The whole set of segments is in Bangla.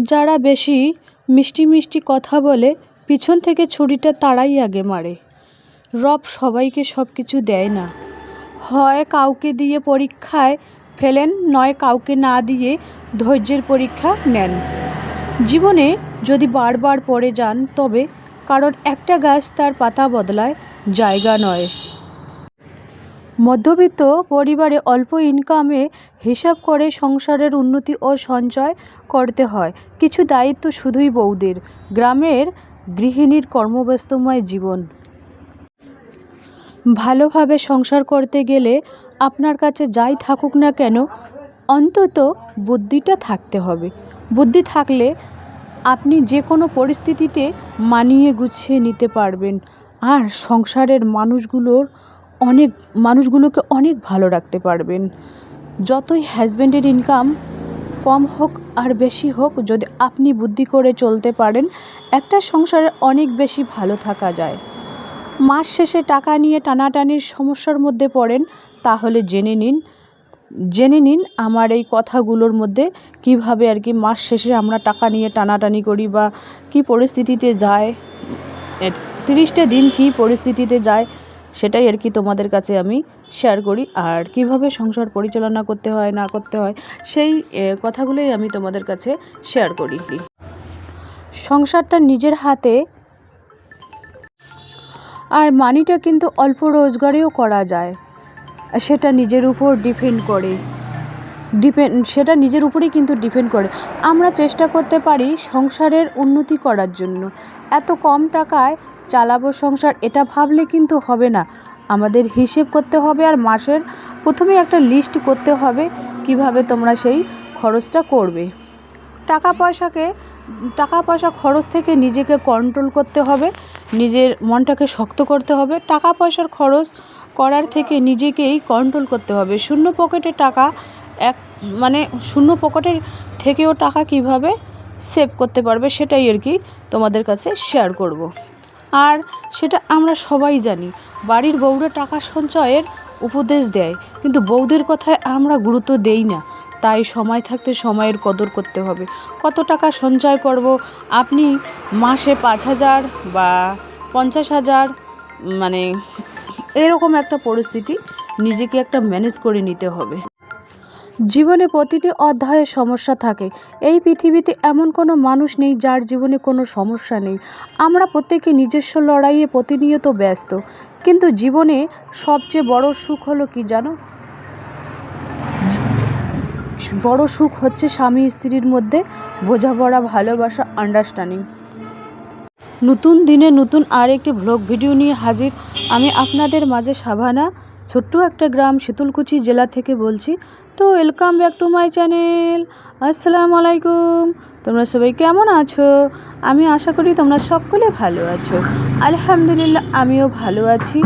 যারা বেশি মিষ্টি মিষ্টি কথা বলে, পিছন থেকে ছুরিটা তারাই আগে মারে। রব সবাইকে সব কিছু দেয় না। হয় কাউকে দিয়ে পরীক্ষায় ফেলেন, নয় কাউকে না দিয়ে ধৈর্যের পরীক্ষা নেন। জীবনে যদি বারবার পড়ে যান, তবে কারণ একটা গাছ তার পাতা বদলায়, জায়গা নয়। মধ্যবিত্ত পরিবারে অল্প ইনকামে হিসাব করে সংসারের উন্নতি ও সঞ্চয় করতে হয়। কিছু দায়িত্ব শুধুই বউদের, গ্রামের গৃহিণীর কর্মব্যস্তময় জীবন। ভালোভাবে সংসার করতে গেলে আপনার কাছে যাই থাকুক না কেন, অন্তত বুদ্ধিটা থাকতে হবে। বুদ্ধি থাকলে আপনি যে কোনো পরিস্থিতিতে মানিয়ে গুছিয়ে নিতে পারবেন। আর সংসারের মানুষগুলোর অনেক মানুষগুলোকে অনেক ভালো রাখতে পারবেন। যতই হাজব্যান্ডের ইনকাম কম হোক আর বেশি হোক, যদি আপনি বুদ্ধি করে চলতে পারেন, একটা সংসারে অনেক বেশি ভালো থাকা যায়। মাস শেষে টাকা নিয়ে টানাটানির সমস্যার মধ্যে পড়েন, তাহলে জেনে নিন জেনে নিন আমার এই কথাগুলোর মধ্যে কীভাবে আর কি মাস শেষে আমরা টাকা নিয়ে টানাটানি করি বা কি পরিস্থিতিতে যায়, তিরিশটা দিন কি পরিস্থিতিতে যায় সেটাই আর কি তোমাদের কাছে আমি শেয়ার করি। আর কীভাবে সংসার পরিচালনা করতে হয়, না করতে হয়, সেই কথাগুলোই আমি তোমাদের কাছে শেয়ার করি। সংসারটা নিজের হাতে আর মানিটা কিন্তু অল্প রোজগারেও করা যায়। সেটা নিজের উপর ডিপেন্ড করে। ডিপেন্ড সেটা নিজের উপরেই কিন্তু ডিপেন্ড করে। আমরা চেষ্টা করতে পারি সংসারের উন্নতি করার জন্য। এত কম টাকায় চালাবো সংসার, এটা ভাবলে কিন্তু হবে না। আমাদের হিসেব করতে হবে আর মাসের প্রথমে একটা লিস্ট করতে হবে কীভাবে তোমরা সেই খরচটা করবে। টাকা পয়সাকে, টাকা পয়সা খরচ থেকে নিজেকে কন্ট্রোল করতে হবে, নিজের মনটাকে শক্ত করতে হবে। টাকা পয়সার খরচ করার থেকে নিজেকেই কন্ট্রোল করতে হবে। শূন্য পকেটে টাকা এক মানে শূন্য পকেটের থেকেও টাকা কীভাবে সেভ করতে পারবে সেটাই আর কি তোমাদের কাছে শেয়ার করব। আর সেটা আমরা সবাই জানি। বাড়ির বউরা টাকা সঞ্চয়ের উপদেশ দেয়, কিন্তু বউদের কথায় আমরা গুরুত্ব দেই না। তাই সময় থাকতে সময়ের কদর করতে হবে। কত টাকা সঞ্চয় করব? আপনি মাসে পাঁচ হাজার বা পঞ্চাশ হাজার মানে এরকম একটা পরিস্থিতি নিজেকে একটা ম্যানেজ করে নিতে হবে। জীবনে প্রতিটি অধ্যায়ে সমস্যা থাকে। এই পৃথিবীতে এমন কোনো মানুষ নেই যার জীবনে কোনো সমস্যা নেই। আমরা প্রত্যেকে নিজস্ব লড়াইয়ে প্রতিনিয়ত ব্যস্ত। কিন্তু জীবনে সবচেয়ে বড় সুখ হলো কি জানো? বড় সুখ হচ্ছে স্বামী স্ত্রীর মধ্যে বোঝাপড়া, ভালোবাসা আন্ডারস্ট্যান্ডিং নতুন দিনে নতুন আর একটি ভ্লগ ভিডিও নিয়ে হাজির। আমি আপনাদের মাঝে সাভানা। ছোট্ট একটা গ্রাম শীতলকুচি জেলা থেকে বলছি, তো welcome back to my channel আসসালামু আলাইকুম। তোমরা সবাই কেমন আছো? আমি আশা করি তোমরা সকলে ভালো আছো। আলহামদুলিল্লাহ, আমিও ভালো আছি।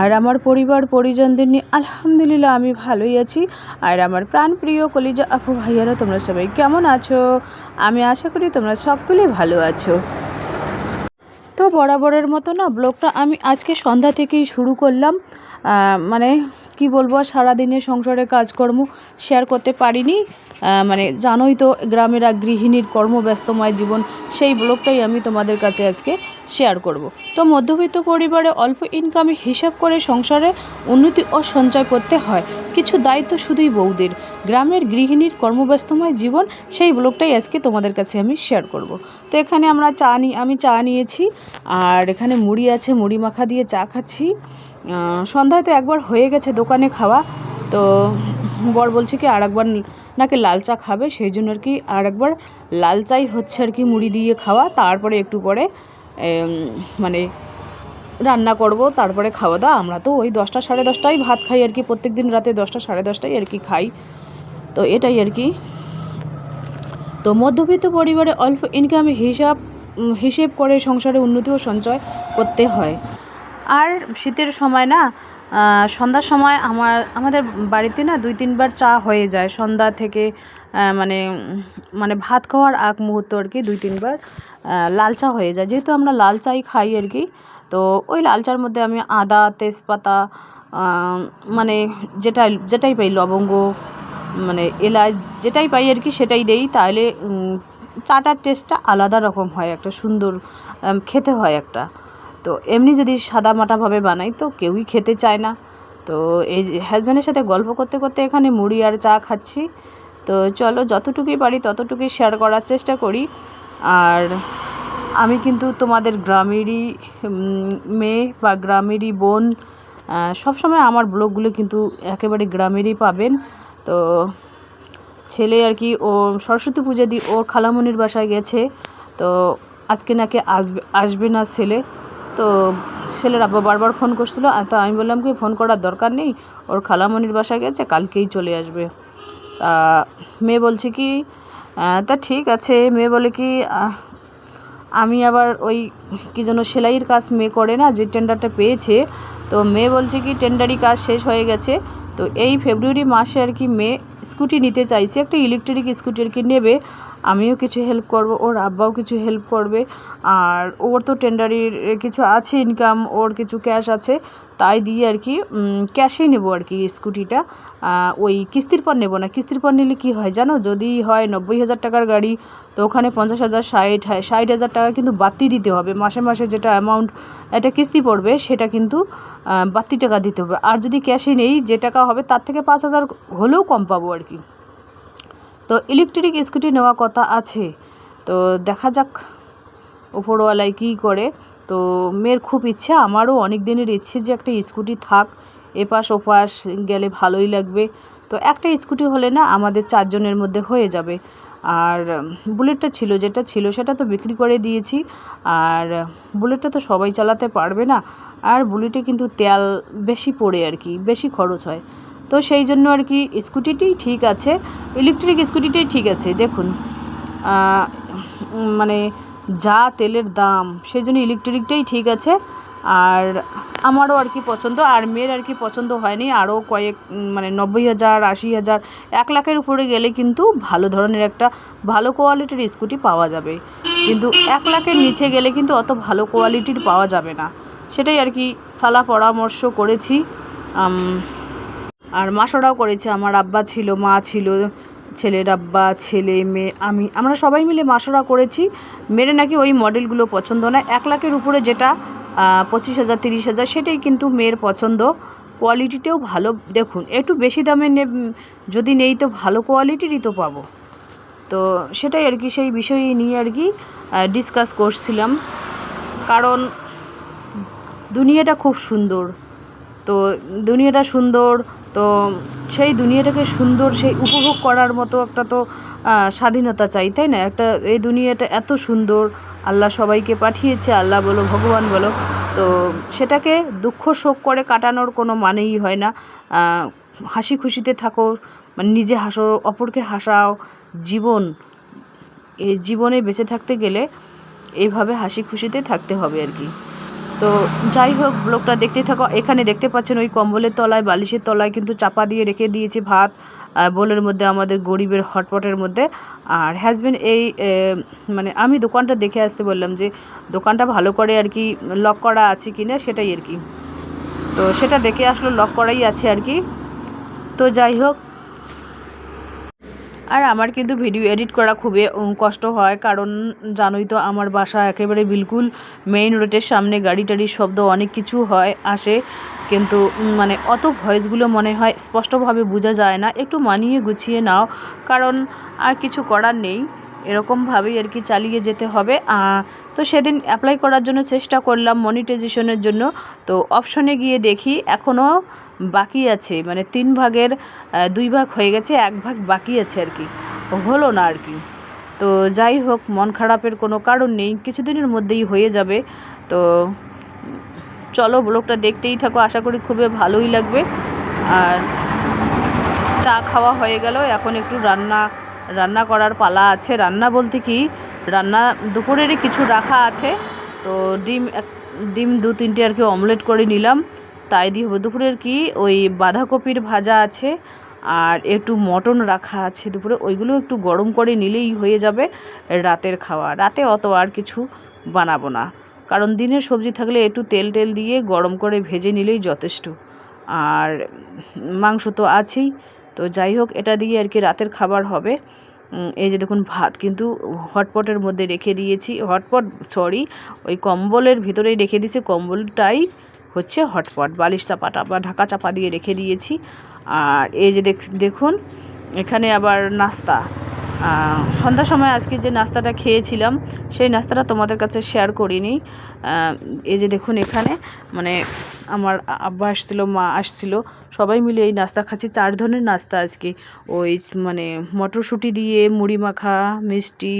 আর আমার পরিবার, পরিজনদের নিয়ে আলহামদুলিল্লাহ, আমি ভালোই আছি। আর আমার প্রাণপ্রিয় কলিজা আপু ভাইয়ারা, তোমরা সবাই কেমন আছো? আমি আশা করি তোমরা সকলে ভালো আছো। তো বরাবরের মতো না, ব্লগটা আমি আজকে সন্ধ্যা থেকেই শুরু করলাম। মানে কি বলব সারাদিনে সংসারে কাজকর্ম শেয়ার করতে পারিনি। মানে জানোই তো, গ্রামের এক গৃহিণীর কর্মব্যস্তময় জীবন, সেই ব্লগটাই আমি তোমাদের কাছে আজকে শেয়ার করব। তো মধ্যবিত্ত পরিবারে অল্প ইনকামে হিসাব করে সংসারে উন্নতি ও সঞ্চয় করতে হয়, কিছু দায়িত্ব শুধুই বউদের। গ্রামের গৃহিণীর কর্মব্যস্তময় জীবন, সেই ব্লগটাই আজকে তোমাদের কাছে আমি শেয়ার করব। তো এখানে আমরা চা নি, আমি চা নিয়েছি, আর এখানে মুড়ি আছে, মুড়ি মাখা দিয়ে চা খাচ্ছি। সন্ধ্যায় তো একবার হয়ে গেছে দোকানে খাওয়া, তো বর বলছে কি আর একবার নাকি লাল চা খাবে, সেই জন্য আর কি আর একবার লাল চাই হচ্ছে আর কি মুড়ি দিয়ে খাওয়া, তারপরে একটু পরে মানে রান্না করব, তারপরে খাওয়া দাওয়া, আমরা তো ওই দশটা সাড়ে দশটায় ভাত খাই আর কি প্রত্যেক দিন রাতে দশটা সাড়ে দশটায় আর কি খাই, তো এটাই আর কি। তো মধ্যবিত্ত পরিবারে অল্প ইনকামে হিসাব, হিসেব করে সংসারে উন্নতি ও সঞ্চয় করতে হয়। আর শীতের সময় না সন্ধ্যার সময় আমার, আমাদের বাড়িতে না দুই তিনবার চা হয়ে যায়। সন্ধ্যা থেকে মানে মানে ভাত খাওয়ার আগ মুহূর্ত আর কি দুই তিনবার লাল চা হয়ে যায়। যেহেতু আমরা লাল চাই খাই আর কি, তো ওই লাল চার মধ্যে আমি আদা, তেজপাতা মানে যেটা যেটাই পাই, লবঙ্গ মানে এলাচ যেটাই পাই আর কি সেটাই দেই। তাহলে চাটার টেস্টটা আলাদা রকম হয়, একটা সুন্দর খেতে হয় একটা। তো এমনি যদি সাদা মাটাভাবে বানাই, তো কেউই খেতে চায় না। তো এই হাজব্যান্ডের সাথে গল্প করতে করতে এখানে মুড়ি আর চা খাচ্ছি। তো চলো যতটুকুই পারি ততটুকুই শেয়ার করার চেষ্টা করি। আর আমি কিন্তু তোমাদের গ্রামেরই মেয়ে বা গ্রামেরই বোন সব সময় আমার ব্লগগুলো কিন্তু একেবারে গ্রামেরই পাবেন। তো ছেলে আর কি, ও সরস্বতী পুজো দিয়ে ওর খালামণির বাসায় গেছে। তো আজকে নাকি আসবে আসবে না ছেলে। তো ছেলের আব্বা বারবার ফোন করছিল তো আমি বললাম কি, ফোন করার দরকার নেই, ওর খালামণির বাসা গেছে, কালকেই চলে আসবে। তা মেয়ে বলছে কি তা ঠিক আছে। মেয়ে বলে কি আমি আবার ওই কী যেন সেলাইয়ের কাজ মেয়ে করে না, যে টেন্ডারটা পেয়েছে। তো মেয়ে বলছে কি টেন্ডারি কাজ শেষ হয়ে গেছে। তো এই ফেব্রুয়ারি মাসে আর কি মেয়ে স্কুটি নিতে চাইছে, একটা ইলেকট্রিক স্কুটি আর কি নেবে, আমিও কিছু হেল্প করব, ওর আব্বাও কিছু হেল্প করবে, আর ওর তো টেন্ডারির কিছু আছে ইনকাম ওর কিছু ক্যাশ আছে, তাই দিয়ে আর কি ক্যাশেই নেব আর কি স্কুটিটা ওই কিস্তির পর নেব না। কিস্তির পর নিলে কী হয় জানো? যদি হয় নব্বই হাজার টাকার গাড়ি, তো ওখানে পঞ্চাশ হাজার, ষাট ষাট হাজার টাকা কিন্তু বাড়তি দিতে হবে। মাসে মাসে যেটা অ্যামাউন্ট একটা কিস্তি পড়বে, সেটা কিন্তু বাড়তি টাকা দিতে হবে। আর যদি ক্যাশে নেই, যে টাকা হবে, তার থেকে পাঁচ হাজার হলেও কম পাবো আর কি। তো ইলেকট্রিক স্কুটি নেওয়া কথা আছে। তো দেখা যাক ওপরওয়ালায় কী করে। তো মেয়ের খুব ইচ্ছে, আমারও অনেক দিনের ইচ্ছে যে একটা স্কুটি থাক। এপাশ ওপাশ গেলে ভালোই লাগবে। তো একটা স্কুটি হলে না আমাদের চারজনের মধ্যে হয়ে যাবে। আর বুলেটটা ছিল, যেটা ছিল সেটা তো বিক্রি করে দিয়েছি। আর বুলেটটা তো সবাই চালাতে পারবে না। আর বুলেটে কিন্তু তেল বেশি পড়ে আর কি, বেশি খরচ হয়। তো সেই জন্য আর কি স্কুটিটাই ঠিক আছে, ইলেকট্রিক স্কুটিটাই ঠিক আছে। দেখুন মানে যা তেলের দাম, সেই জন্য ইলেকট্রিকটাই ঠিক আছে। আর আমারও আর কি পছন্দ, আর মেয়ের আর কি পছন্দ হয়নি। আরও কয়েক মানে নব্বই হাজার, আশি হাজার, এক লাখের উপরে গেলে কিন্তু ভালো ধরনের একটা ভালো কোয়ালিটির স্কুটি পাওয়া যাবে। কিন্তু এক লাখের নিচে গেলে কিন্তু অত ভালো কোয়ালিটির পাওয়া যাবে না। সেটাই আর কি সালা পরামর্শ করেছি। আর মাসরাও করেছে, আমার আব্বা ছিল, মা ছিল, ছেলের আব্বা, ছেলে, মেয়ে, আমি, আমরা সবাই মিলে মাসরা করেছি। মেরে নাকি ওই মডেলগুলো পছন্দ না। এক লাখের উপরে যেটা পঁচিশ হাজার, তিরিশ হাজার, সেটাই কিন্তু মেয়ের পছন্দ। কোয়ালিটিটাও ভালো। দেখুন, একটু বেশি দামে নে যদি নেই তো ভালো কোয়ালিটিরই তো পাবো। তো সেটাই আর কি, সেই বিষয় নিয়ে আর কি ডিসকাস করছিলাম। কারণ দুনিয়াটা খুব সুন্দর। তো দুনিয়াটা সুন্দর, তো সেই দুনিয়াটাকে সুন্দর, সেই উপভোগ করার মতো একটা তো স্বাধীনতা চাই, তাই না? একটা, এই দুনিয়াটা এত সুন্দর, আল্লাহ সবাইকে পাঠিয়েছে, আল্লাহ বলো, ভগবান বলো, তো সেটাকে দুঃখ শোক করে কাটানোর কোনো মানেই হয় না। হাসি খুশিতে থাকো মানে নিজে হাসো, অপরকে হাসাও, জীবন, এই জীবনে বেঁচে থাকতে গেলে এইভাবে হাসি খুশিতে থাকতে হবে আর কি। তো যাই হোক, ব্লগটা দেখতে থাকো। এখানে দেখতে পাচ্ছেন ওই কম্বলের তলায়, বালিশের তলায় কিন্তু চাপা দিয়ে রেখে দিয়েছি ভাত বোলের মধ্যে, আমাদের গরিবের হটপটের মধ্যে। আর হ্যাজবেন্ড এই মানে আমি দোকানটা দেখে আসতে বললাম যে, দোকানটা ভালো করে আর কি লক করা আছে কি না সেটাই আর কি। তো সেটা দেখে আসলো লক করাই আছে আর কি। তো যাই হোক আর আমার কিন্তু ভিডিও এডিট করা খুবই কষ্ট হয়। কারণ জানোই তো আমার বাসা একেবারে বিলকুল মেইন রোডের সামনে গাড়ি টাড়ির শব্দ অনেক কিছু হয়, আসে। কিন্তু মানে অত ভয়েসগুলো মনে হয় স্পষ্টভাবে বোঝা যায় না। একটু মানিয়ে গুছিয়ে নাও। কারণ, আর কিছু করার নেই। এরকমভাবেই আর কি চালিয়ে যেতে হবে। তো সেদিন অ্যাপ্লাই করার জন্য চেষ্টা করলাম মনিটাইজেশনের জন্য। তো অপশনে গিয়ে দেখি, এখনও বাকি আছে। মানে তিন ভাগের দুই ভাগ হয়ে গেছে, এক ভাগ বাকি আছে আর কি। হলো না আর কি। তো যাই হোক, মন খারাপের কোনো কারণ নেই, কিছুদিনের মধ্যেই হয়ে যাবে। তো চলো ব্লগটা দেখতেই থাকো, আশা করি খুবই ভালোই লাগবে। আর চা খাওয়া হয়ে গেল, এখন একটু রান্না রান্না করার পালা আছে। রান্না বলতে কি, রান্না দুপুরেরই কিছু রাখা আছে। তো ডিম ডিম দু তিনটে আর কি অমলেট করে নিলাম। তাই দিয়ে হবে। দুপুরের কি? ওই বাঁধাকপির ভাজা আছে আর একটু মটন রাখা আছে দুপুরে। ওইগুলো একটু গরম করে নিলেই হয়ে যাবে রাতের খাওয়া। রাতে অত আর কিছু বানাবো না। কারণ দিনের সবজি থাকলে একটু তেল টেল দিয়ে গরম করে ভেজে নিলেই যথেষ্ট। আর মাংস তো আছেই। তো যাই হোক, এটা দিয়ে আর কি রাতের খাবার হবে। এই যে দেখুন ভাত কিন্তু হটপটের মধ্যে রেখে দিয়েছি। হটপট, সরি, ওই কম্বলের ভিতরেই রেখে দিয়েছি। কম্বলটাই হচ্ছে হটপট। বালিশ চাপাটা বা ঢাকা চাপা দিয়ে রেখে দিয়েছি। আর এই যে দেখ দেখুন এখানে আবার নাস্তা। আহ, সন্ধ্যার সময় আজকে যে নাস্তাটা খেয়েছিলাম সেই নাস্তাটা তোমাদের কাছে শেয়ার করিনি। এই যে দেখুন এখানে মানে আমার আব্বা আসছিল মা আসছিল সবাই মিলে এই নাস্তা খাচ্ছি। চার ধরনের নাস্তা আজকে। ওই মানে মটরশুঁটি দিয়ে মুড়ি মাখা মিষ্টি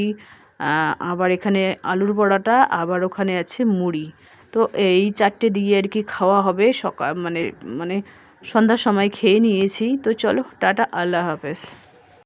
আবার এখানে আলুর বড়াটা আবার ওখানে আছে মুড়ি। তো এই চারটে দিয়ে আর কি খাওয়া হবে সকাল মানে মানে সন্ধ্যার সময় খেয়ে নিয়েছি। তো চলো, টাটা, আল্লাহ হাফেজ।